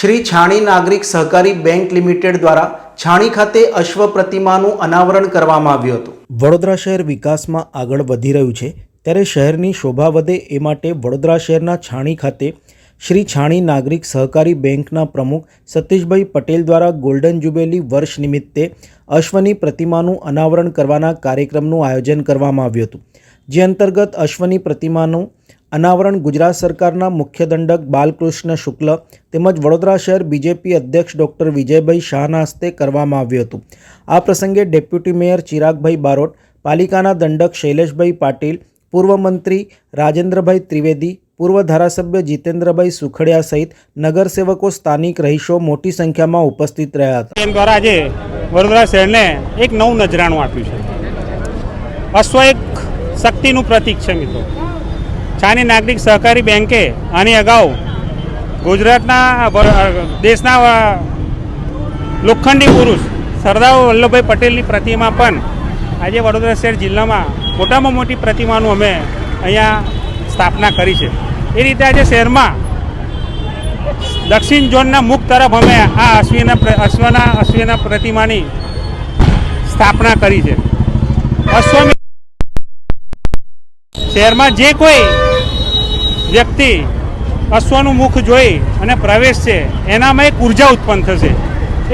શ્રી છાણી નાગરિક સહકારી bank limited દ્વારા છાણી ખાતે અશ્વ પ્રતિમાનું અનાવરણ કરવામાં આવ્યું હતું. વડોદરા શહેર વિકાસમાં આગળ વધી રહ્યું છે, ત્યારે શહેરની શોભા વધે એ માટે વડોદરા શહેરના છાણી ખાતે શ્રી છાણી નાગરિક સહકારી બેંકના પ્રમુખ સતીશભાઈ પટેલ દ્વારા ગોલ્ડન જુબેલી વર્ષ નિમિત્તે અશ્વની પ્રતિમાનું અનાવરણ કરવાના કાર્યક્રમનું આયોજન કરવામાં આવ્યું હતું. જે અંતર્ગત અશ્વની પ્રતિમાનું અનાવરણ ગુજરાત સરકારના મુખ્ય દંડક બાલકૃષ્ણ શુક્લ તેમજ વડોદરા શહેર બીજેપી અધ્યક્ષ ડૉક્ટર વિજયભાઈ શાહના હસ્તે કરવામાં આવ્યું હતું. આ પ્રસંગે ડેપ્યુટી મેયર ચિરાગભાઈ બારોટ, પાલિકાના દંડક શૈલેષભાઈ પાટીલ, પૂર્વ મંત્રી રાજેન્દ્રભાઈ ત્રિવેદી, પૂર્વ ધારાસભ્ય જીતેન્દ્રભાઈ સુખડિયા સહિત નગરસેવકો સ્થાનિક રહીશો મોટી સંખ્યામાં ઉપસ્થિત રહ્યા હતા. તેમ દ્વારા આજે વડોદરા શહેરને એક નવું નજરાણું આપ્યું છે. અશ્વ એક શક્તિનું પ્રતીક છે મિત્રો. છાની નાગરિક સહકારી બેંકે આની અગાઉ ગુજરાતના દેશના લોખંડી પુરુષ સરદાર વલ્લભભાઈ પટેલની પ્રતિમા પણ આજે વડોદરા શહેર જિલ્લામાં મોટામાં મોટી પ્રતિમાનું અમે અહીંયા સ્થાપના કરી છે. એ રીતે આજે શહેરમાં દક્ષિણ ઝોનના મુખ તરફ અમે આ અશ્વિના અશ્વના, અશ્વિના પ્રતિમાની સ્થાપના કરી છે. અશ્વ શહેરમાં જે કોઈ વ્યક્તિ અશ્વનું મુખ જોઈ અને પ્રવેશ છે, એનામાં એક ઊર્જા ઉત્પન્ન થશે.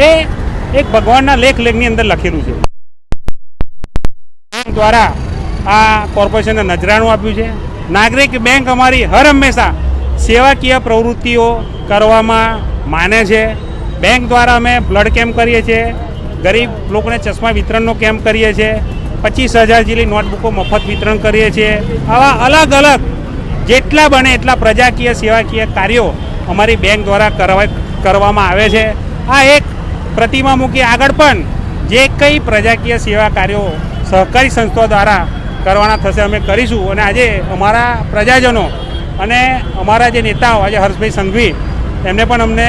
એ એક ભગવાનના લેખ લેખની અંદર લખેલું છે. દ્વારા આ કોર્પોરેશનને નજરાણું આપ્યું છે. નાગરિક બેંક અમારી હર હંમેશા સેવાકીય પ્રવૃત્તિઓ કરવામાં માને છે. બેંક દ્વારા અમે બ્લડ કેમ્પ કરીએ છીએ. ગરીબ લોકોને ચશ્મા વિતરણનો કેમ્પ કરીએ છીએ. પચીસ હજાર જેટલી નોટબુકો મફત વિતરણ કરીએ છીએ. આવા અલગ અલગ જેટલા બને એટલા પ્રજાકીય, સેવાકીય કાર્યો અમારી બેંક દ્વારા કરવા, કરવામાં આવે છે. આ એક પ્રતિમા મૂકી આગળ પણ જે કંઈ પ્રજાકીય, સેવા કાર્યો સહકારી સંસ્થાઓ દ્વારા કરવાના થશે અમે કરીશું. અને આજે અમારા પ્રજાજનો અને અમારા જે નેતાઓ, આજે હર્ષભાઈ સંઘવી, એમને પણ અમને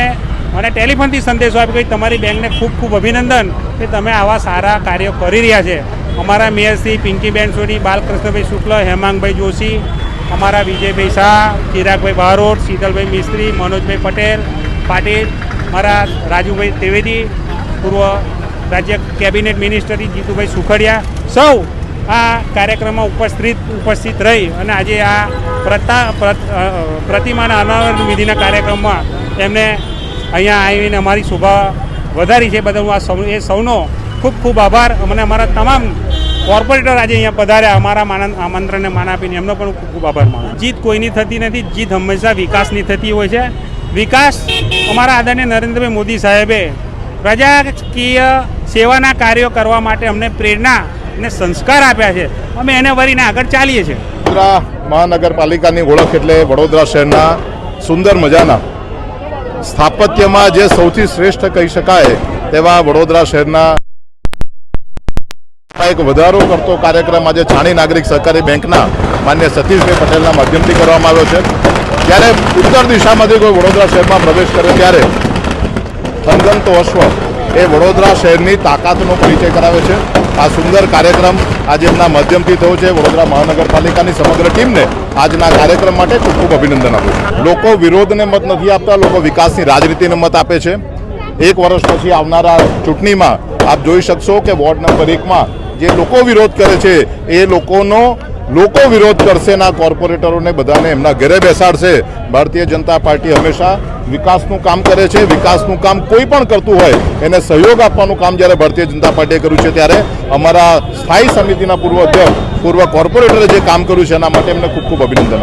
મને ટેલિફોનથી સંદેશો આપ્યો કે તમારી બેંકને ખૂબ ખૂબ અભિનંદન કે તમે આવા સારા કાર્યો કરી રહ્યા છે. અમારા મેયરશ્રી પિંકીબેન સોની બાલકૃષ્ણભાઈ શુક્લ, હેમાંગભાઈ જોશી અમારા વિજયભાઈ શાહ ચિરાગભાઈ બારોટ, શીતલભાઈ મિસ્ત્રી, મનોજભાઈ પટેલ, પાટીલ મારા રાજુભાઈ ત્રિવેદી, પૂર્વ રાજ્ય કેબિનેટ મિનિસ્ટર જીતુભાઈ સુખડિયા સૌ આ કાર્યક્રમમાં ઉપસ્થિત ઉપસ્થિત રહી અને આજે આ પ્રતા પ્રત- પ્રતિમાના અનાવરણ વિધિના કાર્યક્રમમાં એમને અહીંયા આવીને અમારી શોભા વધારી છે. બધા હું આ સૌ, એ સૌનો ખૂબ ખૂબ આભાર. અમને અમારા તમામ કોર્પોરેટર આજે અહીંયા પધાર્યા. અમારા આમંત્રણને માન આપીને એમનો પણ ખૂબ ખૂબ આભાર માનું જીત કોઈની થતી નથી. જીત હંમેશા વિકાસની થતી હોય છે. વિકાસ અમારા આદરણીય નરેન્દ્રભાઈ મોદી સાહેબે પ્રજાકીય સેવાના કાર્યો કરવા માટે અમને પ્રેરણા અને સંસ્કાર આપ્યા છે. અમે એને વરીને આગળ ચાલીએ છીએ. વડોદરા મહાનગરપાલિકાની ઓળખ એટલે વડોદરા શહેરના સુંદર મજાના સ્થાપત્યમાં જે સૌથી શ્રેષ્ઠ કહી શકાય તેવા વડોદરા શહેરના એક વધારો કરતો કાર્યક્રમ આજે છાણી નાગરિક સહકારી બેંકના માન્ય સતીશભાઈ પટેલના માધ્યમથી કરવામાં આવ્યો છે. જ્યારે ઉત્તર દિશામાંથી કોઈ વડોદરા શહેરમાં પ્રવેશ કરે ત્યારે થનગનતો અશ્વ એ વડોદરા શહેરની તાકાતનો પરિચય કરાવે છે. આ સુંદર કાર્યક્રમ આજે એમના માધ્યમથી થયો છે. વડોદરા મહાનગરપાલિકાની સમગ્ર ટીમને આજના કાર્યક્રમ માટે ખૂબ ખૂબ અભિનંદન આપું લોકો વિરોધને મત નથી આપતા, લોકો વિકાસની રાજનીતિને મત આપે છે. એક વર્ષ પછી આવનારા ચૂંટણીમાં આપ જોઈ શકશો કે વોર્ડ નંબર એકમાં જે લોકો વિરોધ કરે છે, એ લોકોનો, લોકો વિરોધ કરશે ના, કોર્પોરેટરોને બધાને એમના ઘરે બેસાડશે. ભારતીય જનતા પાર્ટી હંમેશા વિકાસનું કામ કરે છે, વિકાસનું કામ કોઈ પણ કરતું હોય, એને સહયોગ આપવાનું કામ જ્યારે ભારતીય જનતા પાર્ટીએ કર્યું છે, ત્યારે અમારા સ્થાયી સમિતિના પૂર્વ અધ્યક્ષ, પૂર્વ કોર્પોરેટરે જે કામ કર્યું છે, એના માટે એમને ખૂબ ખૂબ અભિનંદન